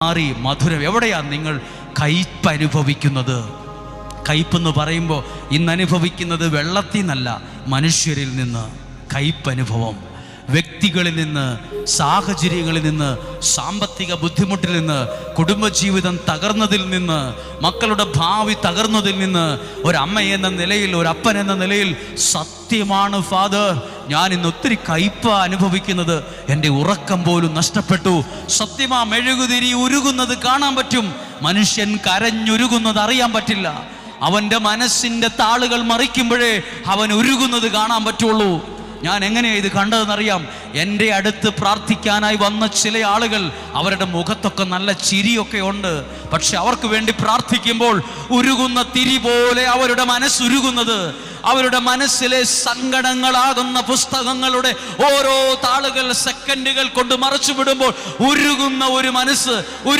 മാറി. മധുരം എവിടെയാണ് നിങ്ങൾ കയ്പ് അനുഭവിക്കുന്നത് കയ്പെന്ന് പറയുമ്പോൾ ഇന്ന് അനുഭവിക്കുന്നത് വെള്ളത്തിൽ നിന്നല്ല മനുഷ്യരിൽ നിന്ന് കയ്പ് അനുഭവം വ്യക്തികളിൽ നിന്ന് സാഹചര്യങ്ങളിൽ നിന്ന് സാമ്പത്തിക ബുദ്ധിമുട്ടിൽ നിന്ന് കുടുംബജീവിതം തകർന്നതിൽ നിന്ന് മക്കളുടെ ഭാവി തകർന്നതിൽ നിന്ന് ഒരമ്മ എന്ന നിലയിൽ ഒരപ്പൻ എന്ന നിലയിൽ സത്യമാണ് ഫാദർ. ഞാൻ ഇന്ന് ഒത്തിരി കയ്പ അനുഭവിക്കുന്നത്. എന്റെ ഉറക്കം പോലും നഷ്ടപ്പെട്ടു. സത്യമാ മെഴുകുതിരി ഉരുകുന്നത് കാണാൻ പറ്റും. മനുഷ്യൻ കരഞ്ഞുരുകുന്നത് അറിയാൻ പറ്റില്ല. അവന്റെ മനസ്സിന്റെ താളുകൾ മറിക്കുമ്പോഴേ അവൻ ഉരുകുന്നത് കാണാൻ പറ്റുള്ളൂ. ഞാൻ എങ്ങനെയാണ് ഇത് കണ്ടതെന്നറിയാം? എന്റെ അടുത്ത് പ്രാർത്ഥിക്കാനായി വന്ന ചില ആളുകൾ അവരുടെ മുഖത്തൊക്കെ നല്ല ചിരിയൊക്കെ ഉണ്ട്. പക്ഷെ അവർക്ക് വേണ്ടി പ്രാർത്ഥിക്കുമ്പോൾ ഉരുകുന്ന തിരി പോലെ അവരുടെ മനസ്സുരുകുന്നത്. അവരുടെ മനസ്സിലെ സങ്കടങ്ങളാകുന്ന പുസ്തകങ്ങളുടെ ഓരോ താളുകൾ സെക്കൻഡുകൾ കൊണ്ട് മറച്ചു വിടുമ്പോൾ ഉരുകുന്ന ഒരു മനസ്സ്